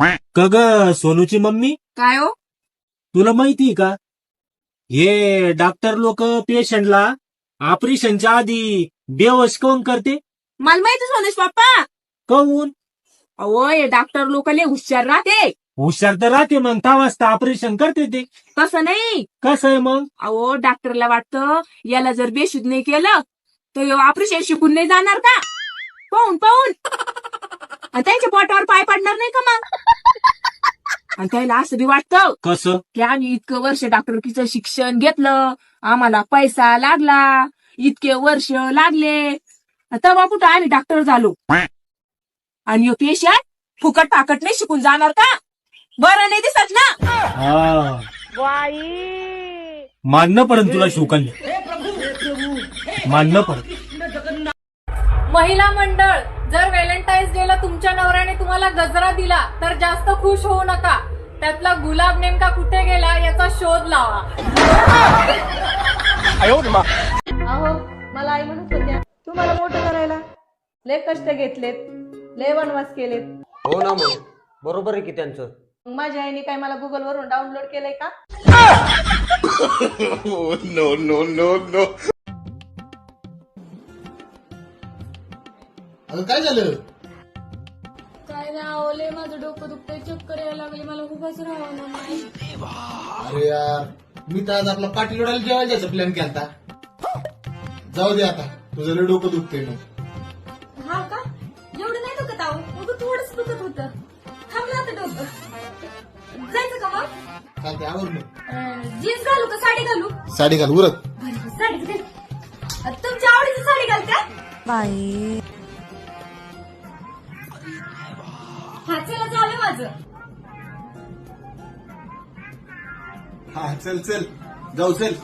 का ग सोनूची मम्मी? काय हो? तुला माहिती का? हे डॉक्टर लोक पेशंटला ऑपरेशनच्या आधी बेवश कोण करते? मला माहिती सोनेश पप्पा कहून अहो हे डॉक्टर लोकांले हुशार राहते. हुशार तर राहते मग दहा वाजता ऑपरेशन करते ते. तसं नाही. कसं आहे मग? अहो डॉक्टरला वाटतं याला जर बेशुद्ध नाही केलं तर ऑपरेशन शिकून नाही जाणार का? पाहून पाहून. आणि त्यांच्या पोटावर पाय पडणार नाही का मग? आणि त्याला असं बी वाटतं कसं? की आम्ही इतकं वर्ष डॉक्टरकीचं शिक्षण घेतलं आम्हाला पैसा लागला इतके वर्ष लागले. तेव्हा कुठं आम्ही डॉक्टर झालो? आणि पेशंट फुकट पाकट नाही शिकून जाणार का? बरं नाही दिसत ना? मानणं पडन तुला शिवकन्या मानणं पडन महिला मंडळ जर व्हॅलेंटाईन्स डेला तुमच्या नवऱ्याने तुम्हाला गजरा दिला तर जास्त खुश होऊ नका. त्यातला गुलाब नेमका कुठे गेला याचा शोध लावा. अहो मला आई म्हणत होत्या तुम्हाला मोठं करायला? लय कष्ट घेतलेत लय वनवास केलेत. हो ना मग. बरोबर आहे की त्यांचं? मग माझ्या आईने काय मला गुगल वरून डाउनलोड केलंय का? अगं काय झालं? काय नाही आवले माझं डोकं दुखतंय. चक्कर यायला लागली. मला उभाच राहावं ना अरे यार मी तर आज आपला पाठी लोडायला जेवायला जायचा प्लॅन केलता. जाऊ दे आता. तुझं लय डोकं दुखतंय मग हा का? एवढं नाही दुखत आहो मग थोडंच दुखत होतं. थांबलं आता डोकं. जायचं का मग? चालते आवर मग. जीन्स घालू का? साडी घालू? साडी घाल उरत साडी घाल तुमच्या आवडीची साडी घाल का? हा चला झालं माझं. हा चल चल. जाऊ चल.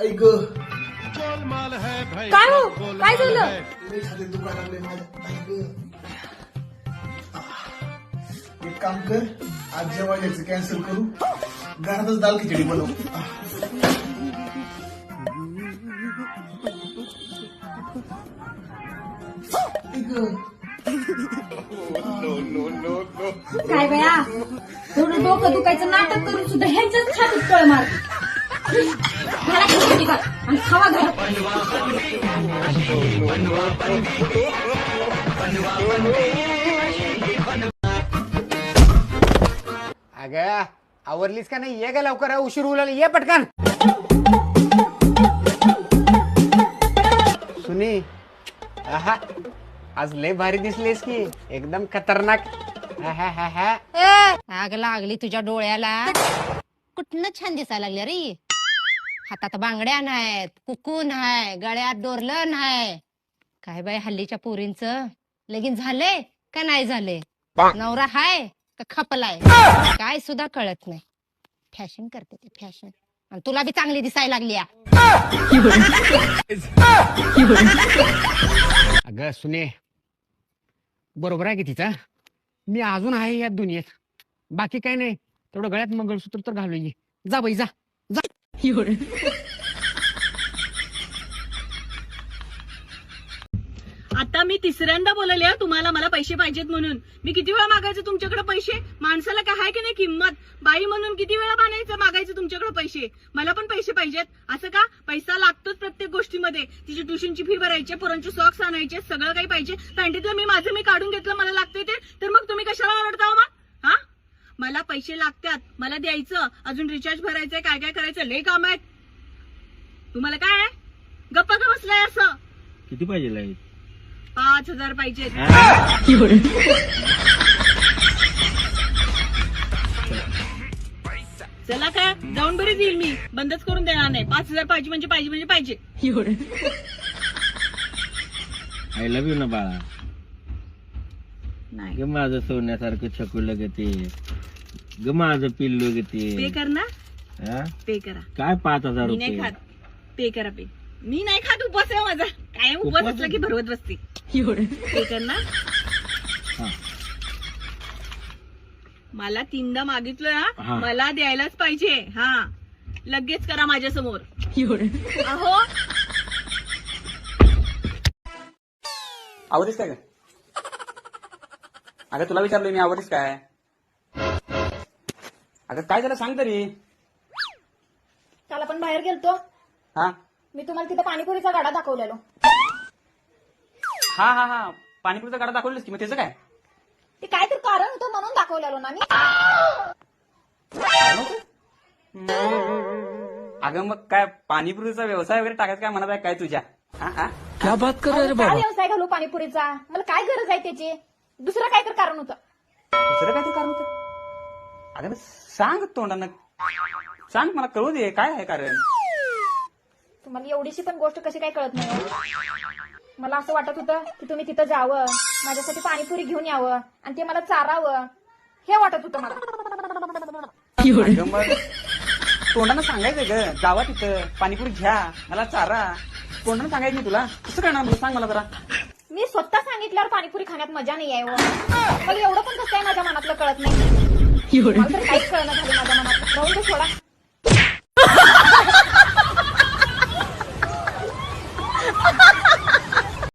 ऐक काय हो? काय झालं? दुकान लागले माझ्या. ऐक एक काम कर आज जेवायला कॅन्सल करू. घरातच दाल खिचडी बनव. काय बया? थोडं डोकं दुखायचं नाटक करून सुद्धा ह्यांच्याच छातीत कळ मार. घरा खिचडी कर आणि खावा घर अग आवरलीस का नाही? ये ग लवकर. उशीर उलाल ये पटकन. सुनी. आहा. आज लय भारी दिसलीस की. एकदम खतरनाक. आग लागली तुझ्या डोळ्याला. कुठनं छान दिसायला लागल्या रे? हातात बांगड्या नाहीत कुकून हाय गळ्यात डोरलं नाय. काय बाय हल्लीच्या पोरींच? लगीन झालंय का नाही झाले नवरा हाय का खपलाय? काय सुद्धा कळत नाही. फॅशन करते ते फॅशन. आणि तुला बी चांगली दिसायला लागली. अगं सुने बरोबर आहे की तिचा? मी अजून आहे या दुनियेत. बाकी काही नाही. तेवढं गळ्यात मंगळसूत्र तर घालून ये. जा बाई जा. जा. आता मी तिसऱ्यांदा बोलले तुम्हाला मला पैसे पाहिजेत म्हणून. मी किती वेळा मागायचं तुमच्याकडे पैसे? माणसाला काय आहे की नाही किंमत? बाई म्हणून किती वेळा बांधायचं मागायचं तुमच्याकडे पैसे? मला पण पैसे पाहिजेत. असं का? पैसा लागतोच प्रत्येक गोष्टीमध्ये. तिची ट्युशनची फी भरायची पोरांचे सॉक्स आणायचे सगळं काही पाहिजे. पॅन्टीतलं मी माझं मी काढून घेतलं मला लागते ते. तर मग तुम्ही कशाला ओरडता मग? हा? मला पैसे लागतात. मला द्यायचं. अजून रिचार्ज भरायचंय काय काय करायचं? लय काम आहेत. तुम्हाला काय आहे? गप्पा का बसलाय असं? किती पाहिजे पाच हजार पाहिजेत चला का? जाऊन बरी देईल मी. बंदच करून देणार नाही. पाच हजार पाहिजे म्हणजे पाहिजे म्हणजे पाहिजे. आय लव्ह यू ना बाळा. नाही. ग माझं सोन्यासारखं छकुल ग ते. ग माझं पिल्लू ग ते. पे कर ना. हा? पे करा. काय पाच हजार मी नाही रुपये? खात. पे करा पे. मी नाही खात उपवास आहे माझा. काय उपवास उपवास असला की भरवत बसते. ना हा. मला तीनदा मागितलं हा. ना मला द्यायलाच पाहिजे. हा. लगेच करा माझ्यासमोर अहो. आवडीस काय अगं तुला विचारलोय मी आवडीस काय? अगं काय झालं सांग तरी. काल आपण बाहेर गेलतो. हा? मी तुम्हाला तिथं पाणीपुरीचा गाडा दाखवलेलो. हा हा हा. पाणीपुरीचा गाडा दाखवलीस की मग त्याचं काय? ते काय तर कारण होतं म्हणून दाखवलेलो ना मी. अगं मग काय पाणीपुरीचा व्यवसाय वगैरे टाकायचा काय म्हणत आहे काय तुझ्या? हा हा? अहो, काय व्यवसाय घालू पाणीपुरीचा? मला काय गरज आहे त्याची? दुसरं काय तर कारण होतं. दुसरं काहीतरी कारण होतं? अगं सांग तोंडानं. सांग मला कळू दे काय आहे कारण? तुम्हाला एवढीशी पण गोष्ट कशी काय कळत नाही हो? मला असं वाटत होतं की तुम्ही तिथं जावं माझ्यासाठी पाणीपुरी घेऊन यावं आणि ते मला चारावं. हे वाटत होतं मला. अगं मग तोंडानं सांगायचं ग. जावा तिथं. पाणीपुरी घ्या. मला चारा. तोंडानं सांगायचं नाही तुला. कसं करणार तुला सांग मला जरा. मी स्वतः सांगितल्यावर पाणीपुरी खाण्यात मजा नाही आहे हो. मला एवढं पण कसं आहे माझ्या मनातलं कळत नाही. मला तर काहीच कळणं झालं माझ्या मनातलं राहून दे सोडा.